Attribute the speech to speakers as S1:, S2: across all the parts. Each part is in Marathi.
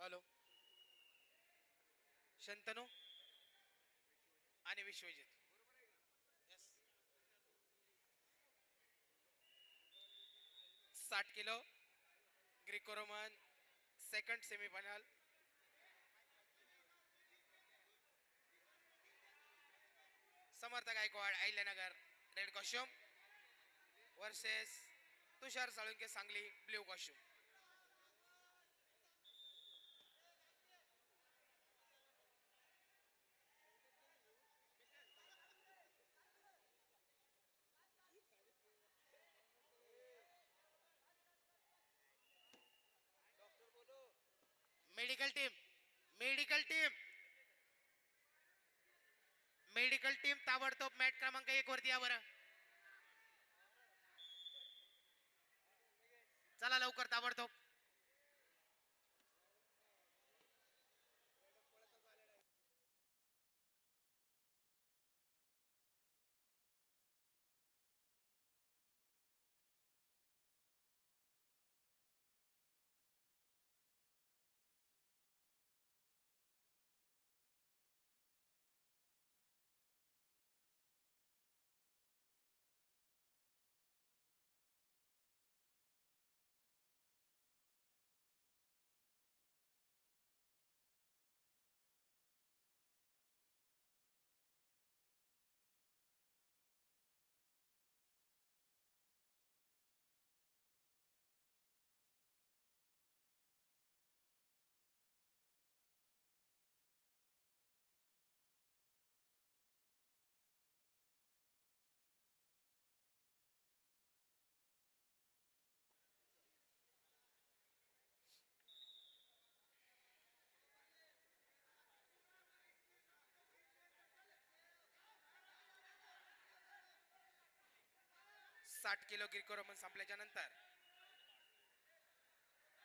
S1: हॅलो. शंतनू आणि विश्वजित. साठ kilo Greco Roman second semifinal Samarth Gaikwad Ahilyanagar red costume versus Tushar Salunke Sangli blue costume. Medical team medical team. Medical team ताबडतोब मॅट क्रमांक एक वरती या बरं. चला लवकर ताबडतोब. साठ किलो गिरको रोमन संपल्याच्या नंतर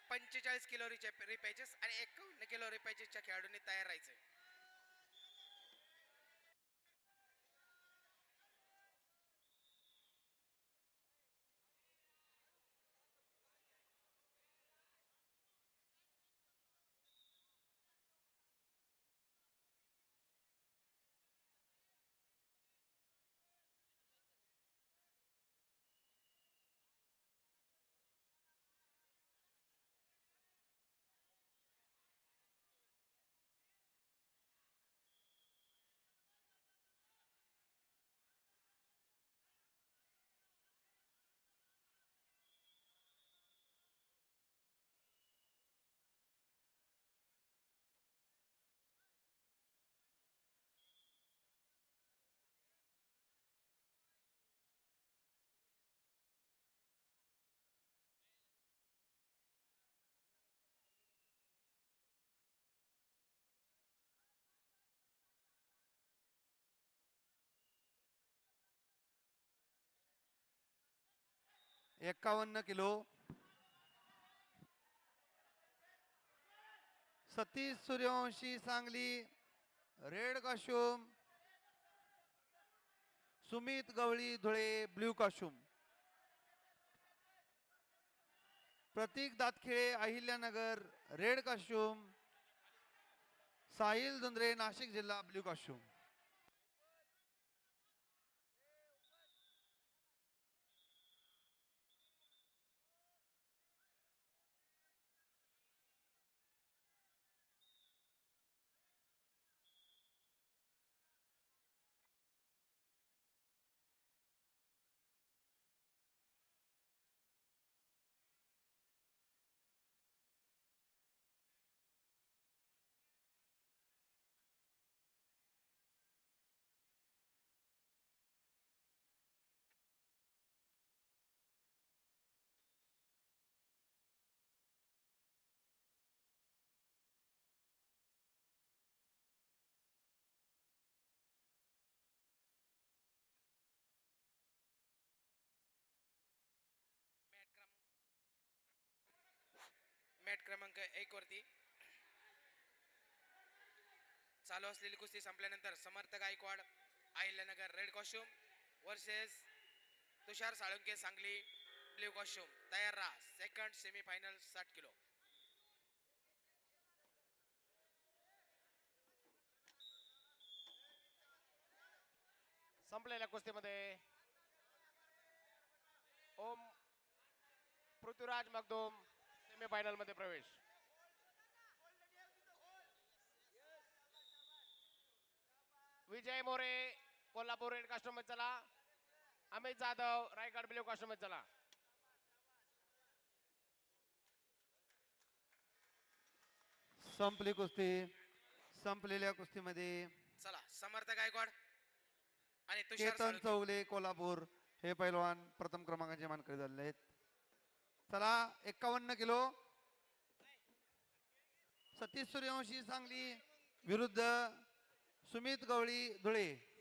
S1: पंचेचाळीस किलो रिचे रिपॅचेस आणि एकावन्न किलो रिपॅचेसच्या खेळाडूंनी तयार राहायचे
S2: एक्कावन्न kilo. Satish Suryavanshi Sangli red costume Sumit Gawali Dhule blue costume Pratik Datkhile Ahilyanagar red costume Sahil Dhundre Nashik जिल्हा ब्ल्यू कॉस्ट्युम
S1: मॅट क्रमांक एक वरती. चालू असलेली कुस्ती संपल्यानंतर Samarth Gaikwad Ahilyanagar red costume versus Tushar Salunke Sangli blue costume तयार राहा. सेकंड सेमीफायनल साठ किलो.
S3: संपलेल्या कुस्तीमध्ये ओम पृथ्वीराज मगदोम सेमीफायनलमध्ये प्रवेश. विजय मोरे कोल्हापूर रेड कास्टूम चला. अमित जाधव रायगड ब्ल्यू कास्टूम चला.
S2: संपली कुस्ती. संपलेल्या कुस्तीमध्ये
S1: चला समर्थ गायकवाड आणि तुषार
S2: केतन
S1: साळुंखे.
S2: चौगले कोल्हापूर हे पैलवान प्रथम क्रमांकाचे मानकरी झालेले आहेत. चला एक्कावन्न किलो. सतीश सूर्यवंशी सांगली विरुद्ध सुमित गवळी धुळे.